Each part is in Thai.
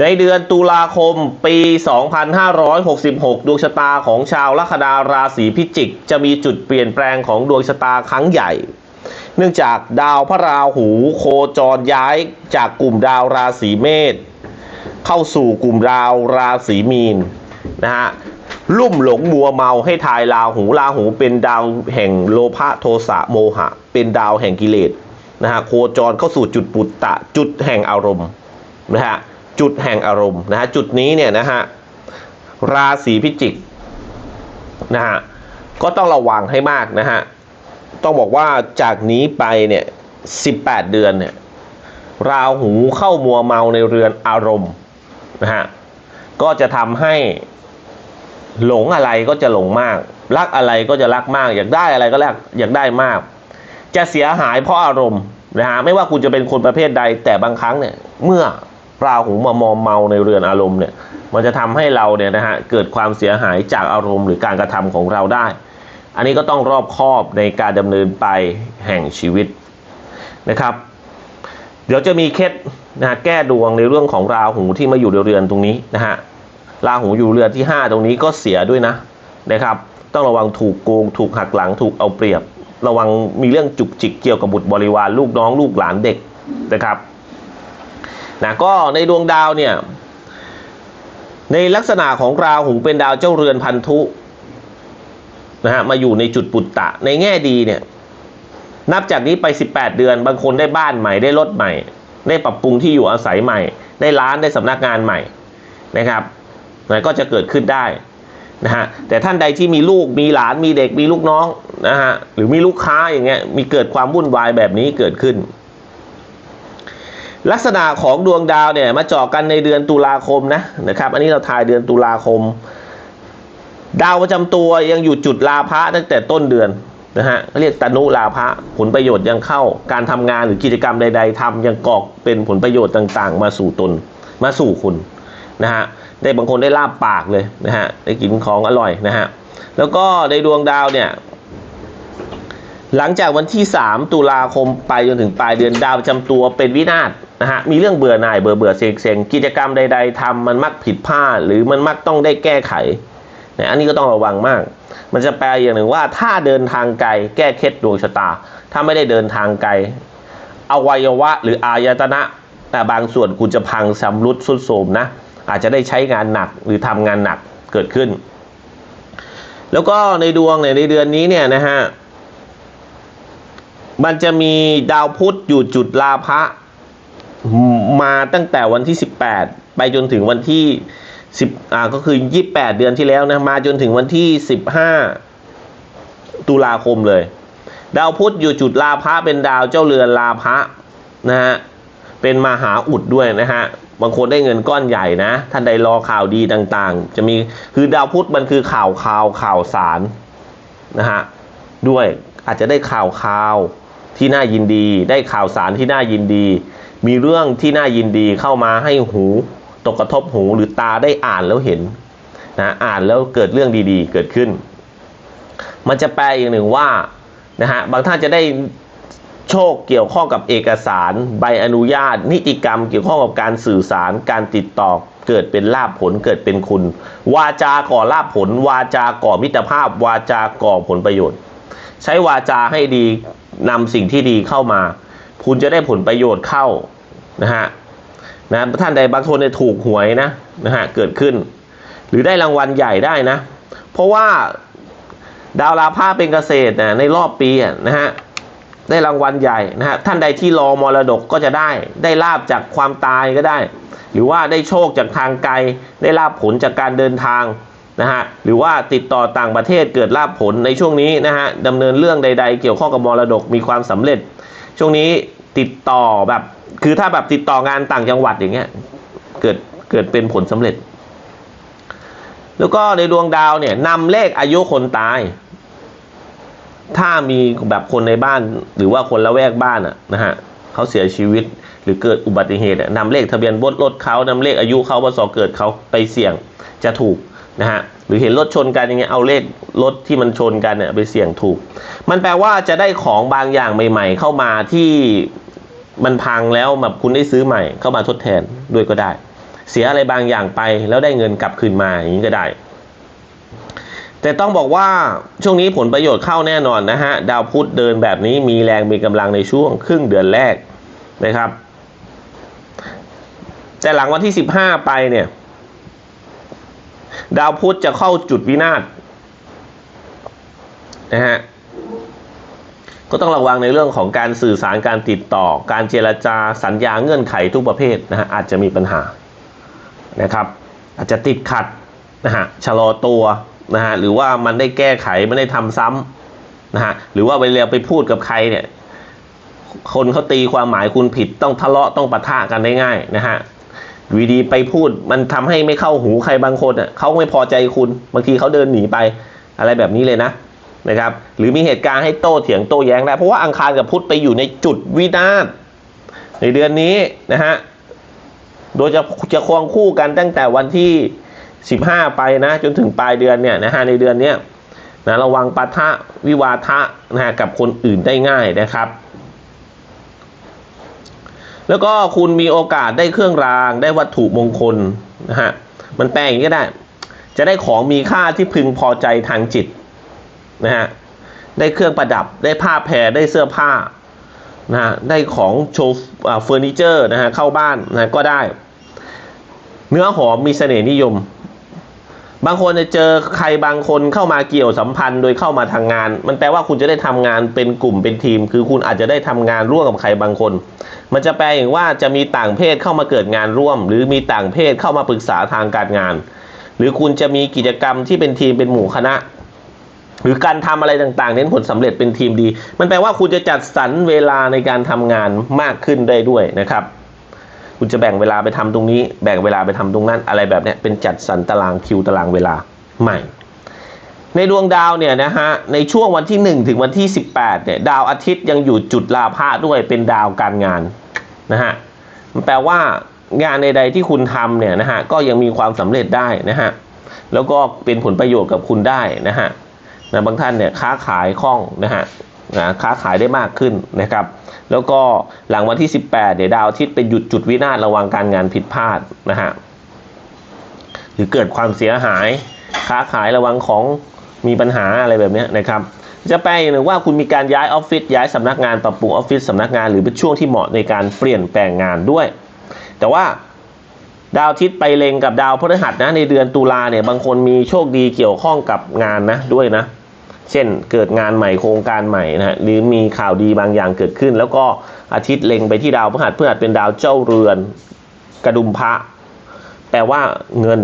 ในเดือนตุลาคมปี 2566 ดวงชะตาของชาวลัคนาราศีพิจิก จะมีจุดเปลี่ยนแปลงของดวงชะตาครั้งใหญ่ เนื่องจากดาวพระราหูโคจรย้ายจากกลุ่มดาวราศีเมษเข้าสู่กลุ่มดาวราศีมีนนะฮะลุ่มหลงมัวเมาให้ทายราหูราหูเป็นดาวแห่งโลภะโทสะโมหะ เป็นดาวแห่งกิเลสนะฮะโคจรเข้าสู่จุดปุตตะจุดแห่งอารมณ์นะฮะ จุดแห่งอารมณ์นะฮะจุดนี้เนี่ยนะฮะราศีพิจิกนะฮะก็ต้องระวังให้มากนะฮะต้องบอกว่าจากนี้ไปเนี่ย18 เดือนเนี่ยราหูเข้ามัวเมาในเรือนอารมณ์นะฮะก็จะทำให้หลงอะไรก็จะหลงมาก รักอะไรก็จะรักมาก อยากได้อะไรก็รักอยากได้มาก จะเสียหายเพราะอารมณ์นะฮะไม่ว่าคุณจะเป็นคนประเภทใดแต่บางครั้งเนี่ยเมื่อ ราหูมามอมเมาในเรือนอารมณ์เนี่ยมันจะทำให้เราเนี่ยนะฮะเกิดความเสียหายจากอารมณ์หรือการกระทำของเราได้ อันนี้ก็ต้องรอบคอบในการดำเนินไปแห่งชีวิตนะครับ เดี๋ยวจะมีเคล็ดนะฮะแก้ดวงในเรื่องของราหูที่มาอยู่ในเรือนตรงนี้นะฮะราหูอยู่เรือนที่ 5 ตรงนี้ก็เสียด้วยนะนะครับ ต้องระวังถูกโกง ถูกหักหลังถูกเอาเปรียบ ระวังมีเรื่องจุกจิกเกี่ยวกับบุตรบริวารลูกน้องลูกหลานเด็กนะครับ นะก็ในดวงดาวเนี่ย ในลักษณะของราหูเป็นดาวเจ้าเรือนพันธุนะฮะมาอยู่ในจุดปุตตะ ในแง่ดีเนี่ย นับจากนี้ไป 18 เดือน บางคนได้บ้านใหม่ได้รถใหม่ ได้ปรับปรุงที่อยู่อาศัยใหม่ ได้ร้านได้สำนักงานใหม่นะครับนะก็จะเกิดขึ้นได้นะฮะแต่ท่านใดที่มีลูกมีหลานมีเด็กมีลูกน้องนะฮะหรือมีลูกค้าอย่างเงี้ยมีเกิดความวุ่นวายแบบนี้เกิดขึ้น ลักษณะของดวงดาวเนี่ยมาเจาะกันในเดือนตุลาคมนะนะครับ อันนี้เราทายเดือนตุลาคม ดาวประจำตัวยังอยู่จุดลาภะตั้งแต่ต้นเดือนนะฮะเรียกตนุลาภะผลประโยชน์ยังเข้าการทำงานหรือกิจกรรมใด ๆทำยังกอกเป็นผลประโยชน์ต่างๆ มาสู่ตนมาสู่คุณนะฮะได้บางคนได้ลาบปากเลยนะฮะได้กินของอร่อยนะฮะแล้วก็ในดวงดาวเนี่ยหลังจากวันที่ 3 ตุลาคมไปจนถึงปลายเดือนดาวประจำตัวเป็นวินาศ นะฮะมีเรื่องเบื่อหน่ายเบื่อเบื่อเซ็งเซ็งกิจกรรมใด ๆทำมันมักผิดพลาดหรือมันมักต้องได้แก้ไขนะอันนี้ก็ต้องระวังมาก มันจะแปลอย่างหนึ่งว่าถ้าเดินทางไกลแก้เคล็ดดวงชะตา ถ้าไม่ได้เดินทางไกลอวัยวะหรืออายตนะแต่บางส่วนคุณจะพังสำรุดสุดโทมนะ อาจจะได้ใช้งานหนักหรือทำงานหนักเกิดขึ้น แล้วก็ในดวงเนี่ยในเดือนนี้เนี่ยนะฮะมันจะมีดาวพุธอยู่จุดลาภะ มาตั้งแต่วันที่ 18 ไปจนถึงวันที่สิบอ่าก็คือยี่แปดเดือนที่แล้วนะ มาจนถึงวันที่สิบห้าตุลาคมเลย ดาวพุธอยู่จุดลาภะเป็นดาวเจ้าเรือนลาภะนะฮะ เป็นมหาอุดด้วยนะฮะ บางคนได้เงินก้อนใหญ่นะ ท่านใดรอข่าวดีต่างๆ จะมี คือดาวพุธมันคือข่าวข่าวข่าวสารนะฮะ ด้วยอาจจะได้ข่าวข่าวที่น่ายินดี ได้ข่าวสารที่น่ายินดี มีเรื่องที่น่ายินดีเข้ามาให้หูตกกระทบหูหรือตาได้อ่านแล้วเห็นนะอ่านแล้วเกิดเรื่องดีๆ เกิดขึ้น มันจะแปลอย่างหนึ่งว่านะฮะบางท่านจะได้โชคเกี่ยวข้องกับเอกสาร ใบอนุญาต นิติกรรมเกี่ยวข้องกับการสื่อสาร การติดต่อเกิดเป็นลาภผลเกิดเป็นคุณ วาจาก่อลาภผล วาจาก่อมิตรภาพ วาจาก่อผลประโยชน์ ใช้วาจาให้ดีนำสิ่งที่ดีเข้ามา คุณจะได้ผลประโยชน์เข้า นะฮะนะท่านใดบางคนเนี่ยถูกหวยนะนะฮะเกิดขึ้น หรือได้รางวัลใหญ่ได้นะ เพราะว่าดาวราพาเป็นเกษตรนะในรอบปีนะฮะได้รางวัลใหญ่นะฮะท่านใดที่รอมรดกก็จะได้ ได้ลาบจากความตายก็ได้ หรือว่าได้โชคจากทางไกล ได้ลาบผลจากการเดินทางนะฮะหรือว่าติดต่อต่างประเทศเกิดลาบผลในช่วงนี้นะฮะดำเนินเรื่องใด ๆ เกี่ยวข้องกับมรดกมีความสำเร็จ ช่วงนี้ ติดต่อแบบ คือถ้าแบบติดต่องานต่างจังหวัดอย่างเงี้ย เกิดเกิดเป็นผลสำเร็จ แล้วก็ในดวงดาวเนี่ยนำเลขอายุคนตาย ถ้ามีแบบคนในบ้านหรือว่าคนละแวกบ้านอะนะฮะเขาเสียชีวิตหรือเกิดอุบัติเหตุอะนำเลขทะเบียนรถรถเขานำเลขอายุเขาพศเกิดเขาไปเสี่ยงจะถูกนะฮะหรือเห็นรถชนกันอย่างเงี้ยเอาเลขรถที่มันชนกันเนี่ยไปเสี่ยงถูก มันแปลว่าจะได้ของบางอย่างใหม่ ๆ เข้ามาที่ มันพังแล้วแบบคุณได้ซื้อใหม่เข้ามาทดแทนด้วยก็ได้ เสียอะไรบางอย่างไปแล้วได้เงินกลับคืนมาอย่างนี้ก็ได้ แต่ต้องบอกว่าช่วงนี้ผลประโยชน์เข้าแน่นอนนะฮะ ดาวพุธเดินแบบนี้มีแรงมีกำลังในช่วงครึ่งเดือนแรกนะครับ แต่หลังวันที่สิบห้าไปเนี่ย ดาวพุธจะเข้าจุดวินาศนะฮะ ก็ต้องระวังในเรื่องของการสื่อสารการติดต่อ การเจรจาสัญญาเงื่อนไขทุกประเภทนะฮะอาจจะมีปัญหานะครับอาจจะติดขัดนะฮะชะลอตัวนะฮะหรือว่ามันได้แก้ไขไม่ได้ทำซ้ำนะฮะหรือว่าเวลาไปพูดกับใครเนี่ยคนเขาตีความหมายคุณผิดต้องทะเลาะต้องปะทะกันได้ง่ายนะฮะอยู่ดีไปพูดมันทำให้ไม่เข้าหูใครบางคนอะเขาไม่พอใจคุณบางทีเขาเดินหนีไปอะไรแบบนี้เลยนะ นะครับ หรือมีเหตุการณ์ให้โต้เถียงโต้แย้งได้ เพราะว่าอังคารกับพุธไปอยู่ในจุดวินาศในเดือนนี้นะฮะ โดยจะจะควงคู่กันตั้งแต่วันที่ 15 ไปนะ จนถึงปลายเดือนเนี่ยนะฮะในเดือนเนี้ยนะระวังปะทะวิวาทะนะฮะกับคนอื่นได้ง่ายนะครับแล้วก็คุณมีโอกาสได้เครื่องรางได้วัตถุมงคลนะฮะมันแปลอย่างนี้ก็ได้ จะได้ของมีค่าที่พึงพอใจทางจิต นะฮะได้เครื่องประดับได้ผ้าแพรได้เสื้อผ้านะฮะได้ของโชว์เฟอร์นิเจอร์นะฮะเข้าบ้านนะก็ได้ เนื้อหอมมีเสน่ห์นิยม บางคนจะเจอใครบางคนเข้ามาเกี่ยวสัมพันธ์โดยเข้ามาทางงาน มันแปลว่าคุณจะได้ทำงานเป็นกลุ่มเป็นทีม คือคุณอาจจะได้ทำงานร่วมกับใครบางคน มันจะแปลอย่างว่าจะมีต่างเพศเข้ามาเกิดงานร่วม หรือมีต่างเพศเข้ามาปรึกษาทางการงาน หรือคุณจะมีกิจกรรมที่เป็นทีมเป็นหมู่คณะ หรือการทำอะไรต่างๆ เน้นผลสำเร็จเป็นทีมดี มันแปลว่าคุณจะจัดสรรเวลาในการทำงานมากขึ้นได้ด้วยนะครับ คุณจะแบ่งเวลาไปทำตรงนี้ แบ่งเวลาไปทำตรงนั้น อะไรแบบนี้เป็นจัดสรรตารางคิวตารางเวลาใหม่ ในดวงดาวเนี่ยนะฮะในช่วงวันที่ 1 ถึงวันที่ 18เนี่ยดาวอาทิตย์ยังอยู่จุดลาภะด้วยเป็นดาวการงานนะฮะมันแปลว่างานใดๆที่คุณทำเนี่ยนะฮะก็ยังมีความสำเร็จได้นะฮะแล้วก็เป็นผลประโยชน์กับคุณได้นะฮะ นะบางท่านเนี่ยค้าขายคล่องนะฮะนะค้าขายได้มากขึ้นนะครับ แล้วก็หลังวันที่ 18 เดี๋ยวดาวอาทิตย์เป็นหยุดจุดวินาศระวังการงานผิดพลาดนะฮะหรือเกิดความเสียหาย ค้าขายระวังของมีปัญหาอะไรแบบนี้นะครับ จะแปลอย่างหนึ่งว่าคุณมีการย้ายออฟฟิศย้ายสำนักงานปรับปรุงออฟฟิศสำนักงานหรือเป็นช่วงที่เหมาะในการเปลี่ยนแปลงงานด้วย แต่ว่า ดาวอาทิตย์ไปเล็งกับดาวพฤหัสนะในเดือนตุลาเนี่ยบางคนมีโชคดีเกี่ยวข้องกับงานนะด้วยนะ เช่นเกิดงานใหม่โครงการใหม่นะฮะหรือมีข่าวดีบางอย่างเกิดขึ้น แล้วก็อาทิตย์เล็งไปที่ดาวพฤหัสพฤหัสเป็นดาวเจ้าเรือนกระดุมพระแปลว่าเงิน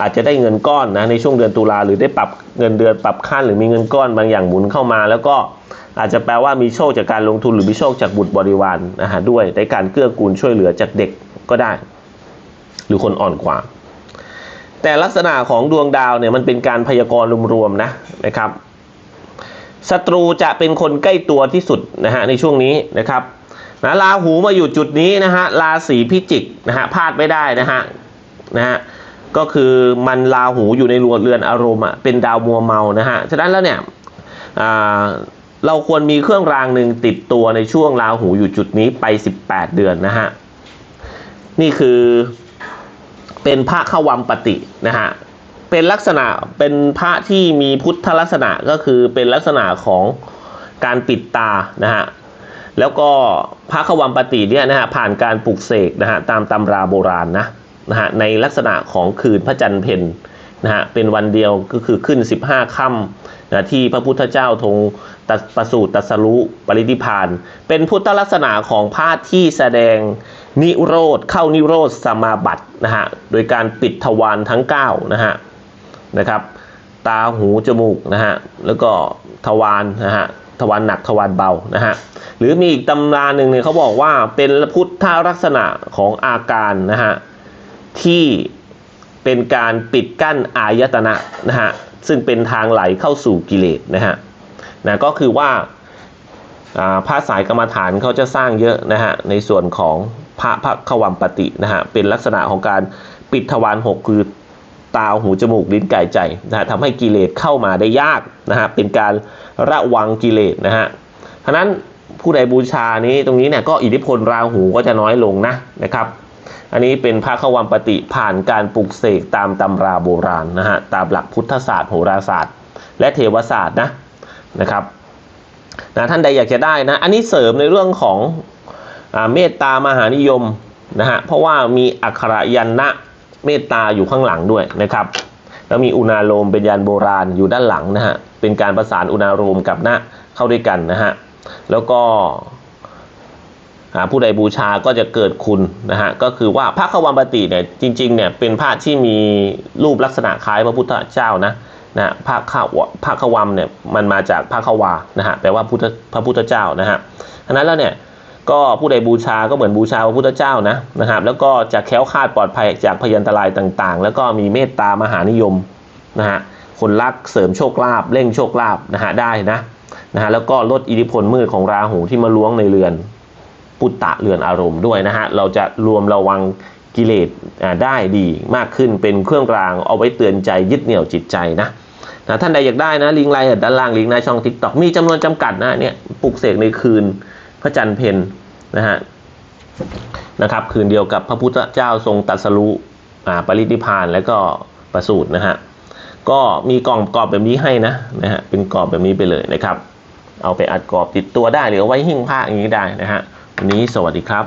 อาจจะได้เงินก้อนนะในช่วงเดือนตุลาหรือได้ปรับเงินเดือนปรับขั้นหรือมีเงินก้อนบางอย่างหมุนเข้ามา แล้วก็อาจจะแปลว่ามีโชคจากการลงทุนหรือมีโชคจากบุตรบริวารนะฮะด้วยในการเกื้อกูลช่วยเหลือจากเด็กก็ได้ รือคนอ่อนกว่า แต่ลักษณะของดวงดาวเนี่ยมันเป็นการพยากรณ์รวมๆนะนะครับศัตรูจะเป็นคนใกล้ตัวที่สุดนะฮะในช่วงนี้นะครับนะราหูมาอยู่จุดนี้นะฮะราศีพิจิกนะฮะพลาดไม่ได้นะฮะนะฮะก็คือมันราหูอยู่ในรวเรือนอารมณ์อะเป็นดาวมัวเมานะฮะฉะนั้นแล้วเนี่ยเราควรมีเครื่องรางหนึ่งติดตัวในช่วงราหูอยู่จุดนี้ไป 18 เดือนนะฮะนี่คือ เป็นพระขวัมปฏินะฮะเป็นลักษณะเป็นพระที่มีพุทธลักษณะก็คือเป็นลักษณะของการปิดตานะฮะแล้วก็พระขวัมปฏิเนี่ยนะฮะผ่านการปลุกเสกนะฮะตามตำราโบราณนะนะฮะในลักษณะของคืนพระจันทร์เพ็ญนะฮะเป็นวันเดียวก็คือขึ้น 15ค่ำนะที่พระพุทธเจ้าทรงตัประสูติตัสรู้ปรินิพพาน เป็นพุทธลักษณะของพระที่แสดง นิโรธเข้านิโรธสมาบัตินะฮะโดยการปิดทวารทั้ง9นะฮะนะครับตาหูจมูกนะฮะแล้วก็ทวารนะฮะทวารหนักทวารเบานะฮะหรือมีอีกตำราหนึ่งเนี่ยเขาบอกว่าเป็นพุทธลักษณะของอาการนะฮะที่เป็นการปิดกั้นอายตนะนะฮะซึ่งเป็นทางไหลเข้าสู่กิเลสนะฮะนะก็คือว่าอ่าพระสายกรรมฐานเขาจะสร้างเยอะนะฮะในส่วนของ พระพระขวัมปฏินะฮะเป็นลักษณะของการปิดทวารหกคือตาหูจมูกลิ้นกายใจนะฮะทำให้กิเลสเข้ามาได้ยากนะฮะเป็นการระวังกิเลสนะฮะฉะนั้นผู้ใดบูชานี้ตรงนี้เนี่ยก็อิทธิพลราหูก็จะน้อยลงนะนะครับ อันนี้เป็นพระขวัมปฏิผ่านการปลูกเสกตามตำราโบราณนะฮะตามหลักพุทธศาสตร์โหราศาสตร์ และเทวศาสตร์นะนะครับนะท่านใดอยากจะได้นะ อันนี้เสริมในเรื่องของ เมตตามหานิยมนะฮะเพราะว่ามีอักขระยันนะเมตตาอยู่ข้างหลังด้วยนะครับ แล้วมีอุณาโลมเป็นยันโบราณอยู่ด้านหลังนะฮะเป็นการประสานอุณาโลมกับนะเข้าด้วยกันนะฮะแล้วก็ผู้ใดบูชาก็จะเกิดคุณนะฮะก็คือว่าพระขวัมปติเนี่ยจริงๆเนี่ยเป็นพระที่มีรูปลักษณะคล้ายพระพุทธเจ้านะนะพระขวพระขวัมเนี่ยมันมาจากพระขวานะฮะแปลว่าพุทธพระพุทธเจ้านะฮะฉะนั้นแล้วเนี่ย ก็ผู้ใดบูชาก็เหมือนบูชาพระพุทธเจ้านะนะครับ แล้วก็จะแคล้วคลาดปลอดภัยจากพยันตรายต่างๆ แล้วก็มีเมตตามหานิยมนะฮะคนรักเสริมโชคลาภเร่งโชคลาภนะฮะได้นะนะฮะแล้วก็ลดอิทธิพลมืดของราหูที่มาล้วงในเรือนปุตตะเรือนอารมณ์ด้วยนะฮะเราจะรวมระวังกิเลสอ่าได้ดีมากขึ้นเป็นเครื่องรางเอาไว้เตือนใจยึดเหนี่ยวจิตใจนะนะท่านใดอยากได้นะลิงก์ไลน์ด้านล่างลิงก์หน้าช่องทิกตอกมีจำนวนจำกัดนะเนี่ยปลุกเสกในคืน พระจันทร์เพนนะฮะนะครับคืนเดียวกับพระพุทธเจ้าทรงตรัสรู้อ่าปรินิพานแล้วก็ประสูตรนะฮะก็มีกล่องกรอบแบบนี้ให้นะนะฮะเป็นกรอบแบบนี้ไปเลยนะครับ เอาไปอัดกรอบติดตัวได้หรือเอาไว้หิ้งผ้าอย่างนี้ได้นะฮะวันนี้สวัสดีครับ